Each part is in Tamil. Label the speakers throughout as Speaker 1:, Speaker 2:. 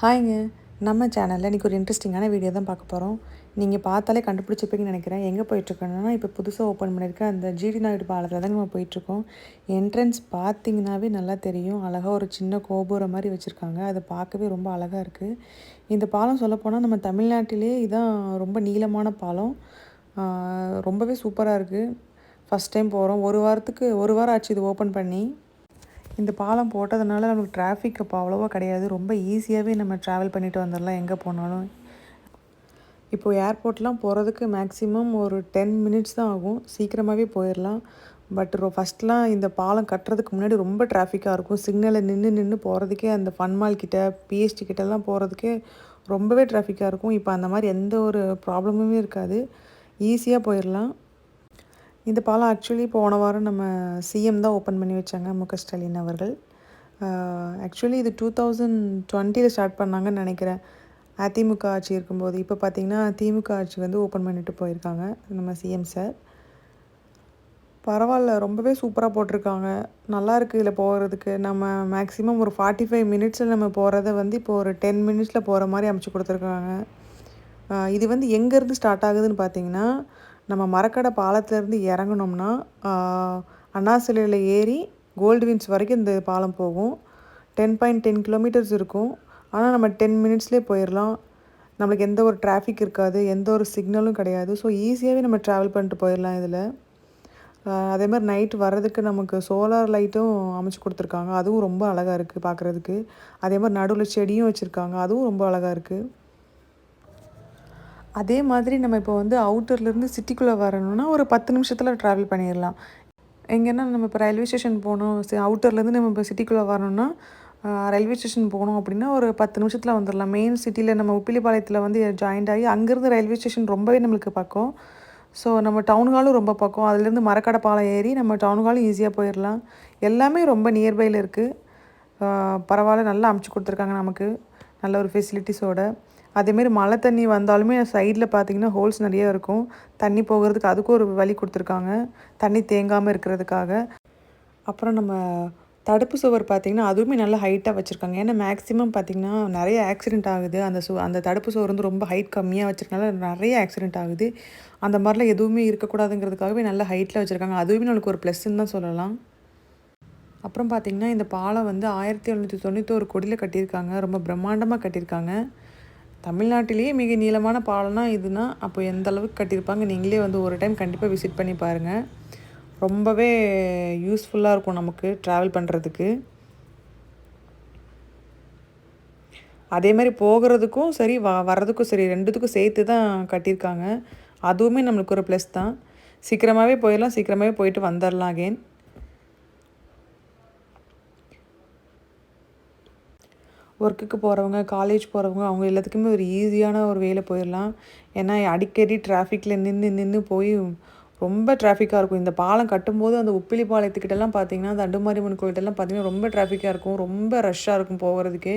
Speaker 1: ஹாய்ங்க. நம்ம சேனலில் இன்றைக்கி ஒரு இன்ட்ரெஸ்டிங்கான வீடியோ தான் பார்க்க போகிறோம் நீங்கள் பார்த்தாலே கண்டுபிடிச்சிருப்பீங்கன்னு நினைக்கிறேன். எங்கே போயிட்டுருக்கோன்னா இப்போ புதுசாக ஓப்பன் பண்ணியிருக்க அந்த ஜிடி நாயுடு பாலத்தில் தான் நம்ம போயிட்டுருக்கோம். என்ட்ரன்ஸ் பார்த்தீங்கன்னாவே நல்லா தெரியும். அழகாக ஒரு சின்ன கோபுரம் மாதிரி வச்சுருக்காங்க. அது பார்க்கவே ரொம்ப அழகாக இருக்குது இந்த பாலம் சொல்லப்போனால் நம்ம தமிழ்நாட்டிலே இதான் ரொம்ப நீளமான பாலம். ரொம்பவே சூப்பராக இருக்குது ஃபஸ்ட் டைம் போகிறோம் ஒரு வாரத்துக்கு ஒரு வாரம் ஆச்சு இது ஓப்பன் பண்ணி. இந்த பாலம் போட்டதுனால நமக்கு டிராஃபிக் அப்போ அவ்வளோவா கிடையாது. ரொம்ப ஈஸியாகவே நம்ம ட்ராவல் பண்ணிட்டு வந்துடலாம் எங்கே போனாலும். இப்போ ஏர்போர்ட்லாம் போகிறதுக்கு மேக்ஸிமம் ஒரு டென் மினிட்ஸ் தான் ஆகும். சீக்கிரமாகவே போயிடலாம் பட் ரொ ஃபஸ்ட்லாம் இந்த பாலம் கட்டுறதுக்கு முன்னாடி ரொம்ப டிராஃபிக்காக இருக்கும். சிக்னலில் நின்று நின்று போகிறதுக்கே அந்த ஃபன்மால் கிட்ட பிஎஸ்டி கிட்டலாம் போகிறதுக்கே ரொம்பவே டிராஃபிக்காக இருக்கும். இப்போ அந்த மாதிரி எந்த ஒரு ப்ராப்ளமுமே இருக்காது. ஈஸியாக போயிடலாம் இந்த பாலம் ஆக்சுவலி போன வாரம் நம்ம சிஎம் தான் ஓப்பன் பண்ணி வச்சாங்க மு க ஸ்டாலின் அவர்கள் ஆக்சுவலி இது டூ தௌசண்ட் டுவெண்ட்டியில் ஸ்டார்ட் பண்ணாங்கன்னு நினைக்கிறேன். அதிமுக ஆட்சி இருக்கும்போது. இப்போ பார்த்திங்கன்னா திமுக ஆட்சி வந்து ஓப்பன் பண்ணிட்டு போயிருக்காங்க நம்ம சிஎம் சார் பரவாயில்ல ரொம்பவே சூப்பராக போட்டிருக்காங்க. நல்லா இருக்குது இதில் போகிறதுக்கு நம்ம மேக்ஸிமம் ஒரு ஃபார்ட்டி ஃபைவ் மினிட்ஸில் நம்ம போகிறத வந்து இப்போ ஒரு டென் மினிட்ஸில் போகிற மாதிரி அமைச்சு கொடுத்துருக்காங்க. இது வந்து எங்கேருந்து ஸ்டார்ட் ஆகுதுன்னு பார்த்தீங்கன்னா நம்ம மரக்கடை பாலத்துலேருந்து இறங்குனோம்னா ஆஹ் அண்ணா சிலையில் ஏறி கோல்டு வின்ஸ் வரைக்கும் இந்த பாலம் போகும். டென் பாயிண்ட் டென் கிலோமீட்டர்ஸ் இருக்கும். ஆனால் நம்ம டென் மினிட்ஸ்லேயே போயிடலாம் நம்மளுக்கு எந்த ஒரு டிராஃபிக் இருக்காது. எந்த ஒரு சிக்னலும் கிடையாது. ஸோ ஈஸியாகவே நம்ம ட்ராவல் பண்ணிட்டு போயிடலாம் இதில். அதே மாதிரி நைட் வர்றதுக்கு நமக்கு சோலார் லைட்டும் அமைச்சு கொடுத்துருக்காங்க. அதுவும் ரொம்ப அழகாக இருக்குது பார்க்குறதுக்கு அதே மாதிரி நடுவில் செடியும் வச்சுருக்காங்க. அதுவும் ரொம்ப அழகாக இருக்குது அதே மாதிரி நம்ம இப்போ வந்து அவுட்டர்லேருந்து சிட்டிக்குள்ளே வரணும்னா ஒரு பத்து நிமிஷத்தில் ட்ராவல் பண்ணிடலாம் எங்கன்னா நம்ம இப்போ ரயில்வே ஸ்டேஷன் போகணும் அவுட்டர்லேருந்து நம்ம இப்போ சிட்டிக்குள்ளே வரணும்னா ரயில்வே ஸ்டேஷன் போகணும் அப்படின்னா ஒரு பத்து நிமிஷத்தில் வந்துடலாம் மெயின் சிட்டியில் நம்ம உப்பிலிப்பாளையத்தில் வந்து ஜாயின்ட் ஆகி அங்கேருந்து ரயில்வே ஸ்டேஷன் ரொம்பவே நம்மளுக்கு பக்கம். ஸோ நம்ம டவுன் ஹாலும் ரொம்ப பக்கம். அதுலேருந்து மரக்கடை பாலம் ஏறி நம்ம டவுன் ஹாலும் ஈஸியாக போயிடலாம் எல்லாமே ரொம்ப நியர்பையில் இருக்குது பரவாயில்ல நல்லா அமுச்சு கொடுத்துருக்காங்க நமக்கு. நல்ல ஒரு ஃபெசிலிட்டிஸோட அதேமாரி மழை தண்ணி வந்தாலுமே சைடில் பார்த்தீங்கன்னா ஹோல்ஸ் நிறைய இருக்கும். தண்ணி போகிறதுக்கு அதுக்கும் ஒரு வழி கொடுத்துருக்காங்க. தண்ணி தேங்காமல் இருக்கிறதுக்காக. அப்புறம் நம்ம தடுப்பு சுவர் பார்த்திங்கன்னா அதுவுமே நல்லா ஹைட்டாக வச்சுருக்காங்க. ஏன்னா மேக்ஸிமம் பார்த்திங்கன்னா நிறைய ஆக்சிடென்ட் ஆகுது. அந்த சு அந்த தடுப்பு சுவர் வந்து ரொம்ப ஹைட் கம்மியாக வச்சுருக்கனால நிறைய ஆக்சிடென்ட் ஆகுது. அந்த மாதிரிலாம் எதுவுமே இருக்கக்கூடாதுங்கிறதுக்காகவே நல்ல ஹைட்டில் வச்சுருக்காங்க. அதுவுமே நம்மளுக்கு ஒரு ப்ளஸ்ன்னு தான் சொல்லலாம். அப்புறம் பார்த்திங்கன்னா இந்த பாலம் வந்து ஆயிரத்தி எழுநூற்றி தொண்ணூற்றோரு கோடியில் கட்டியிருக்காங்க. ரொம்ப பிரம்மாண்டமாக கட்டியிருக்காங்க. தமிழ்நாட்டிலேயே மிக நீளமான பாலம்னா இதுனா அப்போ எந்த அளவுக்கு கட்டியிருப்பாங்க நீங்களே வந்து ஒரு டைம் கண்டிப்பாக விசிட் பண்ணி பாருங்கள் ரொம்பவே யூஸ்ஃபுல்லாக இருக்கும் நமக்கு ட்ராவல் பண்ணுறதுக்கு அதே மாதிரி போகிறதுக்கும் சரி வ வர்றதுக்கும் சரி ரெண்டுத்துக்கும் சேர்த்து தான் கட்டியிருக்காங்க. அதுவுமே நம்மளுக்கு ஒரு ப்ளஸ் தான். சீக்கிரமாகவே போயிடலாம் சீக்கிரமாகவே போயிட்டு வந்துடலாம் அகெயின் ஒர்க்குக்கு போகிறவங்க காலேஜ் போகிறவங்க அவங்க எல்லாத்துக்குமே ஒரு ஈஸியான ஒரு வேலை போயிடலாம் ஏன்னா அடிக்கடி டிராஃபிக்கில் நின்று நின்று போய் ரொம்ப டிராஃபிக்காக இருக்கும். இந்த பாலம் கட்டும்போது அந்த உப்பிலி பாலத்துக்கிட்டலாம் பார்த்தீங்கன்னா அந்த அண்டுமாரிமன் கோயிட்டெல்லாம் பார்த்தீங்கன்னா ரொம்ப டிராஃபிக்காக இருக்கும். ரொம்ப ரஷ்ஷாக இருக்கும் போகிறதுக்கு.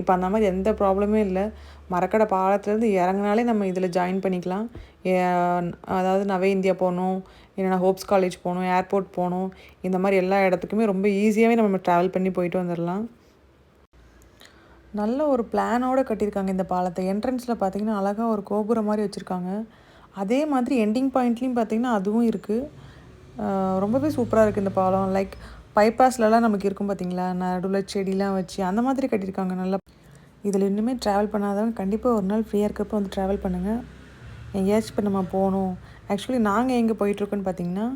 Speaker 1: இப்போ அந்த மாதிரி எந்த ப்ராப்ளமே இல்லை. மரக்கடை பாலத்துலேருந்து இறங்குனாலே நம்ம இதில் ஜாயின் பண்ணிக்கலாம். அதாவது நவே இந்தியா போகணும் இல்லைனா ஹோப்ஸ் காலேஜ் போகணும் ஏர்போர்ட் போகணும். இந்த மாதிரி எல்லா இடத்துக்குமே ரொம்ப ஈஸியாகவே நம்ம ட்ராவல் பண்ணி போயிட்டு வந்துடலாம் நல்ல ஒரு பிளானோடு கட்டியிருக்காங்க இந்த பாலத்தை. என்ட்ரன்ஸில் பார்த்தீங்கன்னா அழகாக ஒரு கோபுரம் மாதிரி வச்சுருக்காங்க. அதே மாதிரி எண்டிங் பாயிண்ட்லேயும் பார்த்தீங்கன்னா அதுவும் இருக்குது ரொம்பவே சூப்பராக இருக்குது இந்த பாலம். லைக் பைபாஸ்லலாம் நமக்கு இருக்கும் பார்த்தீங்களா? நடுவில் செடிலாம் வச்சு அந்த மாதிரி கட்டியிருக்காங்க நல்லா. இதில் இன்னுமே ட்ராவல் பண்ணாதவங்க கண்டிப்பாக ஒரு நாள் ஃப்ரீயாக இருக்கப்போ வந்து ட்ராவல் பண்ணுங்கள் எங்கேயாச்சும் இப்போ நம்ம போகணும். ஆக்சுவலி நாங்கள் எங்கே போயிட்டுருக்கோன்னு பார்த்தீங்கன்னா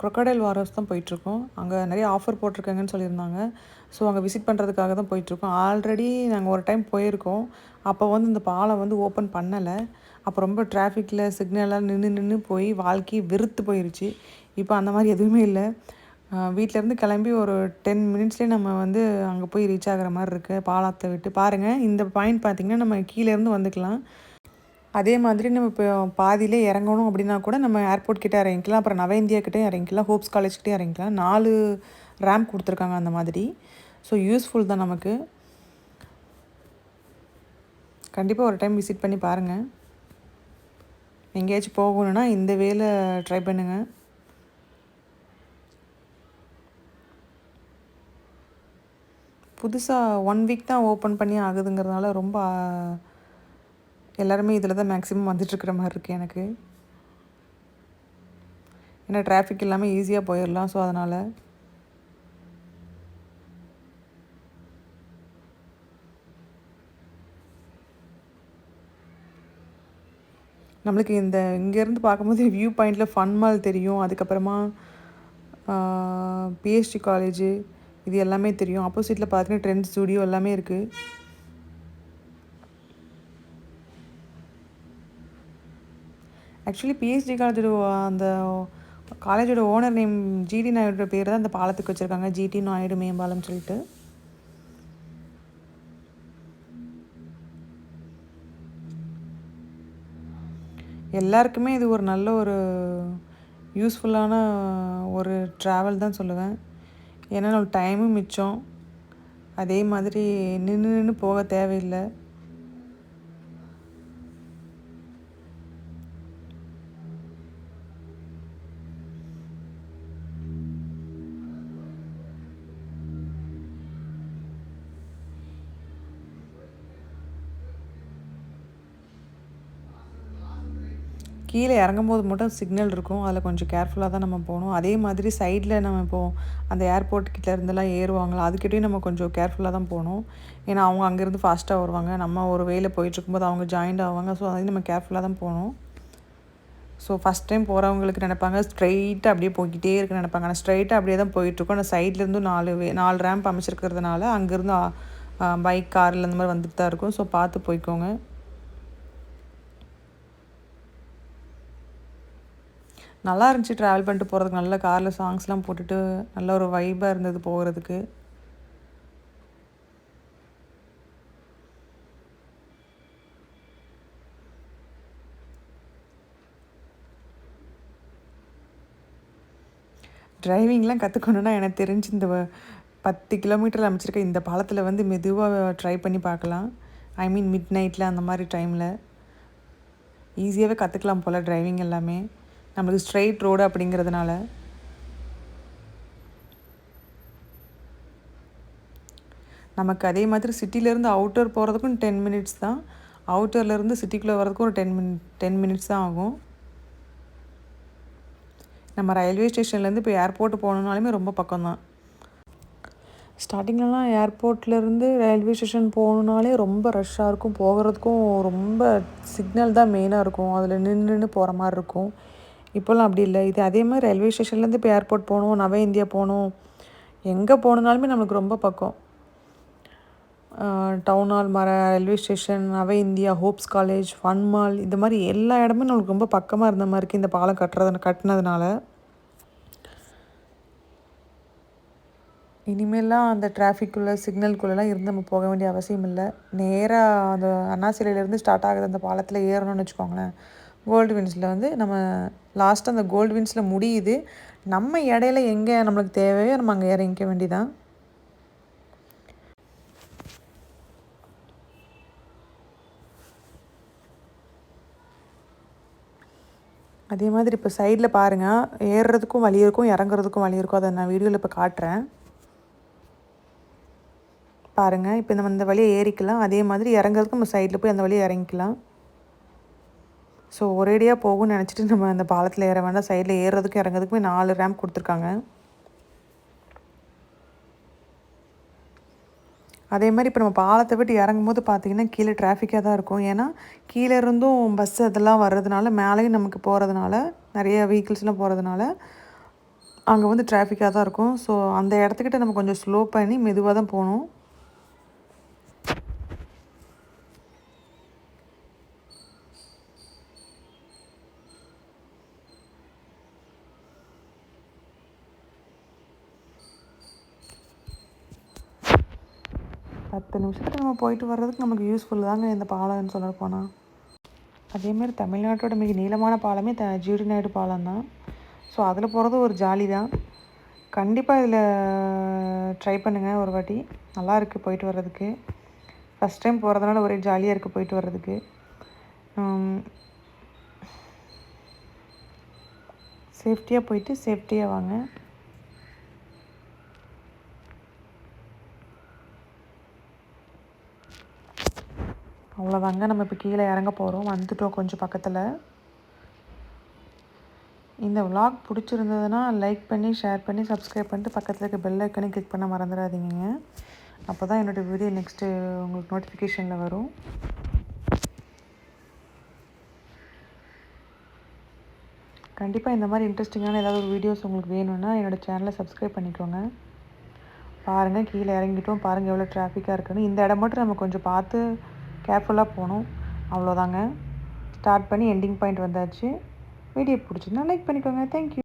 Speaker 1: குரொக்கடைல் வாரஸ் தான் போயிட்டுருக்கோம். அங்கே நிறைய ஆஃபர் போட்டிருக்காங்கன்னு சொல்லியிருந்தாங்க. ஸோ அங்கே விசிட் பண்ணுறதுக்காக தான் போயிட்டுருக்கோம். ஆல்ரெடி நாங்கள் ஒரு டைம் போயிருக்கோம். அப்போ வந்து இந்த பாலம் வந்து ஓப்பன் பண்ணலை. அப்போ ரொம்ப டிராஃபிக்கில் சிக்னலாக நின்று நின்று போய் வாழ்க்கை வெறுத்து போயிருச்சு. இப்போ அந்த மாதிரி எதுவுமே இல்லை. வீட்டிலேருந்து கிளம்பி ஒரு டென் மினிட்ஸ்லேயே நம்ம வந்து அங்கே போய் ரீச் ஆகிற மாதிரி இருக்குது பாலத்தை விட்டு. பாருங்கள் இந்த பாயிண்ட் பார்த்திங்கன்னா நம்ம கீழேருந்து வந்துக்கலாம். அதே மாதிரி நம்ம இப்போ பாதியிலே இறங்கணும் அப்படின்னா கூட நம்ம ஏர்போர்ட் கிட்டே இறங்கிக்கலாம். அப்புறம் நவ இந்தியா கிட்டே இறங்கிக்கலாம். ஹோப்ஸ் காலேஜ் கிட்டே இறங்கிக்கலாம். நாலு ரேம்ப் கொடுத்துருக்காங்க அந்த மாதிரி. ஸோ யூஸ்ஃபுல் தான் நமக்கு. கண்டிப்பாக ஒரு டைம் விசிட் பண்ணி பாருங்கள் எங்கேயாச்சும் போகணுன்னா இந்த வேலை ட்ரை பண்ணுங்கள் புதுசாக ஒன் வீக் தான் ஓப்பன் பண்ணி ஆகுதுங்கிறதுனால ரொம்ப எல்லாருமே இதில் தான் மேக்ஸிமம் வந்துட்டுருக்கிற மாதிரி இருக்குது எனக்கு. ஏன்னா டிராஃபிக் இல்லாமல் ஈஸியாக போயிடலாம் ஸோ அதனால். நம்மளுக்கு இந்த இங்கேருந்து பார்க்கும்போது வியூ பாயிண்டில் ஃபன் மால் தெரியும். அதுக்கப்புறமா பிஹெச்டி காலேஜு இது எல்லாமே தெரியும். ஆப்போசிட்டில் பார்த்தீங்கன்னா ட்ரெண்ட் ஸ்டூடியோ எல்லாமே இருக்குது ஆக்சுவலி பிஎஸ்டி காலேஜோட அந்த காலேஜோட ஓனர் நேம் ஜிடி நாயுடு பேர் தான் அந்த பாலத்துக்கு வச்சுருக்காங்க. ஜிடி நாயுடு மேம்பாலம் சொல்லிட்டு. எல்லாருக்குமே இது ஒரு நல்ல ஒரு யூஸ்ஃபுல்லான ஒரு ட்ராவல் தான் சொல்லுவேன். ஏன்னா நம்ம டைமும் மிச்சம். அதே மாதிரி நின்று நின்று போக தேவையில்லை. கீழே இறங்கும்போது மட்டும் சிக்னல் இருக்கும். அதில் கொஞ்சம் கேர்ஃபுல்லாக தான் நம்ம போகணும். அதே மாதிரி சைடில் நம்ம இப்போது அந்த ஏர்போர்ட் கிட்ட இருந்தெல்லாம் ஏறுவாங்களா? அதுக்கிட்டேயும் நம்ம கொஞ்சம் கேர்ஃபுல்லாக தான் போகணும். ஏன்னா அவங்க அங்கேருந்து ஃபாஸ்ட்டாக வருவாங்க. நம்ம ஒரு வேயில் போயிட்டுருக்கும்போது அவங்க ஜாயின்ட் ஆவாங்க. ஸோ அதையும் நம்ம கேர்ஃபுல்லாக தான் போகணும். ஸோ ஃபஸ்ட் டைம் போகிறவங்களுக்கு நினைப்பாங்க. ஸ்ட்ரைட்டாக அப்படியே போய்கிட்டே இருக்கு நினைப்பாங்க. ஆனால் ஸ்ட்ரைட்டாக அப்படியே தான் போயிட்டுருக்கோம் ஆனால் சைட்லேருந்து நாலு வே நாலு ரேம்ப் அமைச்சிருக்கிறதுனால அங்கேருந்து பைக் காரில் இந்த மாதிரி வந்துட்டு தான் இருக்கும். ஸோ பார்த்து போய்க்கோங்க. நல்லா இருந்துச்சு ட்ராவல் பண்ணிட்டு போகிறதுக்கு நல்ல காரில் சாங்ஸ்லாம் போட்டுட்டு நல்ல ஒரு வைபாக இருந்தது போகிறதுக்கு டிரைவிங்லாம் கற்றுக்கணுன்னா எனக்கு தெரிஞ்சு இந்த பத்து கிலோமீட்டரில் அமைச்சிருக்க இந்த பாலத்தில் வந்து மெதுவாக ட்ரை பண்ணி பார்க்கலாம். ஐ மீன் மிட் நைட்டில் அந்த மாதிரி டைமில் ஈஸியாகவே கற்றுக்கலாம் போல் டிரைவிங் எல்லாமே. நம்மளுக்கு ஸ்ட்ரெயிட் ரோடு அப்படிங்கிறதுனால. நமக்கு அதே மாதிரி சிட்டிலேருந்து அவுட்டர் போகிறதுக்கும் டென் மினிட்ஸ் தான். அவுட்டர்லேருந்து சிட்டிக்குள்ளே வர்றதுக்கும் ஒரு டென் மினிட் டென் மினிட்ஸ் தான் ஆகும். நம்ம ரயில்வே ஸ்டேஷன்லேருந்து இப்போ ஏர்போர்ட் போகணுன்னாலுமே ரொம்ப பக்கம்தான். ஸ்டார்டிங்லலாம் ஏர்போர்ட்லேருந்து ரயில்வே ஸ்டேஷன் போகணுன்னாலே ரொம்ப ரஷ்ஷாக இருக்கும். போகிறதுக்கும் ரொம்ப சிக்னல் தான் மெயினாக இருக்கும். அதில் நின்று நின்று போகிற மாதிரி இருக்கும். இப்போல்லாம் அப்படி இல்லை. இது அதே மாதிரி ரயில்வே ஸ்டேஷன்லேருந்து இப்போ ஏர்போர்ட் போகணும் நவ இந்தியா போகணும். எங்கே போகணுனாலுமே நம்மளுக்கு ரொம்ப பக்கம். டவுன் ஹால் மர railway station Nava India hopes college fun mall இந்த மாதிரி எல்லா இடமும் நம்மளுக்கு ரொம்ப பக்கமாக இருந்த மாதிரி இருக்குது இந்த பாலம் கட்டுறது கட்டினதுனால. இனிமேலாம் அந்த டிராஃபிக்குள்ளே சிக்னல்குள்ளெலாம் இருந்து நம்ம போக வேண்டிய அவசியம் இல்லை. நேராக அந்த அண்ணா சிலையிலேருந்து ஸ்டார்ட் ஆகுது அந்த பாலத்தில் ஏறணும்னு வச்சுக்கோங்களேன். கோல்டு வின்ஸில் வந்து நம்ம லாஸ்ட்டு அந்த கோல்டு வின்ஸில் முடியுது. நம்ம இடையில எங்கே நம்மளுக்கு தேவையோ நம்ம அங்கே இறங்கிக்க வேண்டிதான் அதே மாதிரி இப்போ சைடில் பாருங்கள் ஏறுறதுக்கும் வழி இருக்கும் இறங்குறதுக்கும் வழி இருக்கும் அதை நான் வீடியோவில் இப்போ காட்டுறேன். பாருங்கள் இப்போ நம்ம இந்த வழியை ஏறிக்கலாம். அதே மாதிரி இறங்குறதுக்கு நம்ம சைடில் போய் அந்த வழியை இறங்கிக்கலாம். ஸோ ஒரேடியாக போகும்னு நினச்சிட்டு நம்ம அந்த பாலத்தில் ஏற வேண்டாம். சைடில் ஏறுறதுக்கும் இறங்குறதுக்குமே நாலு ரேம்ப் கொடுத்துருக்காங்க. அதே மாதிரி இப்போ நம்ம பாலத்தை விட்டு இறங்கும் போது பார்த்திங்கன்னா கீழே டிராஃபிக்காக தான் இருக்கும். ஏன்னா கீழே இருந்தும் பஸ் அதெல்லாம் வர்றதுனால மேலேயும் நமக்கு போகிறதுனால நிறைய வெஹிக்கிள்ஸ்லாம் போகிறதுனால அங்கே வந்து டிராஃபிக்காக தான் இருக்கும். ஸோ அந்த இடத்துக்கிட்ட நம்ம கொஞ்சம் ஸ்லோ பண்ணி மெதுவாக தான் போகணும். பத்து நிமிஷத்துக்கு நம்ம போயிட்டு வர்றதுக்கு நமக்கு யூஸ்ஃபுல் தாங்க இந்த பாலம்னு சொல்ல போனால் அதேமாதிரி தமிழ்நாட்டோட மிக நீளமான பாலமே த ஜிடி நாயுடு பாலம் தான். ஸோ அதில் போகிறது ஒரு ஜாலி தான். கண்டிப்பாக இதில் ட்ரை பண்ணுங்கள் ஒரு வாட்டி. நல்லா இருக்குது போயிட்டு வர்றதுக்கு. ஃபஸ்ட் டைம் போகிறதுனால ஒரே ஜாலியாக இருக்குது போயிட்டு வர்றதுக்கு. சேஃப்டியாக போயிட்டு சேஃப்டியாக வாங்க. அவ்வளோதாங்க நம்ம இப்போ கீழே இறங்க போகிறோம் வந்துட்டோம் கொஞ்சம் பக்கத்தில். இந்த vlog பிடிச்சிருந்ததுன்னா லைக் பண்ணி ஷேர் பண்ணி சப்ஸ்கிரைப் பண்ணிட்டு பக்கத்தில் இருக்க பெல் ஐக்கனையும் கிளிக் பண்ண மறந்துடாதீங்க அப்போ தான் என்னோடய வீடியோ நெக்ஸ்ட்டு உங்களுக்கு நோட்டிஃபிகேஷனில் வரும். கண்டிப்பாக இந்த மாதிரி இன்ட்ரெஸ்டிங்கான ஏதாவது ஒரு வீடியோஸ் உங்களுக்கு வேணும்னா என்னோடய சேனலை சப்ஸ்கிரைப் பண்ணிக்கோங்க. பாருங்கள் கீழே இறங்கிட்டோம். பாருங்கள் எவ்வளோ டிராஃபிக்காக இருக்குன்னு. இந்த இடம் மட்டும் நம்ம கொஞ்சம் பார்த்து கேர்ஃபுல்லாக போகணும். அவ்வளோதாங்க. ஸ்டார்ட் பண்ணி எண்டிங் பாயிண்ட் வந்தாச்சு. வீடியோ பிடிச்சிருந்தா லைக் பண்ணிக்கோங்க. Thank you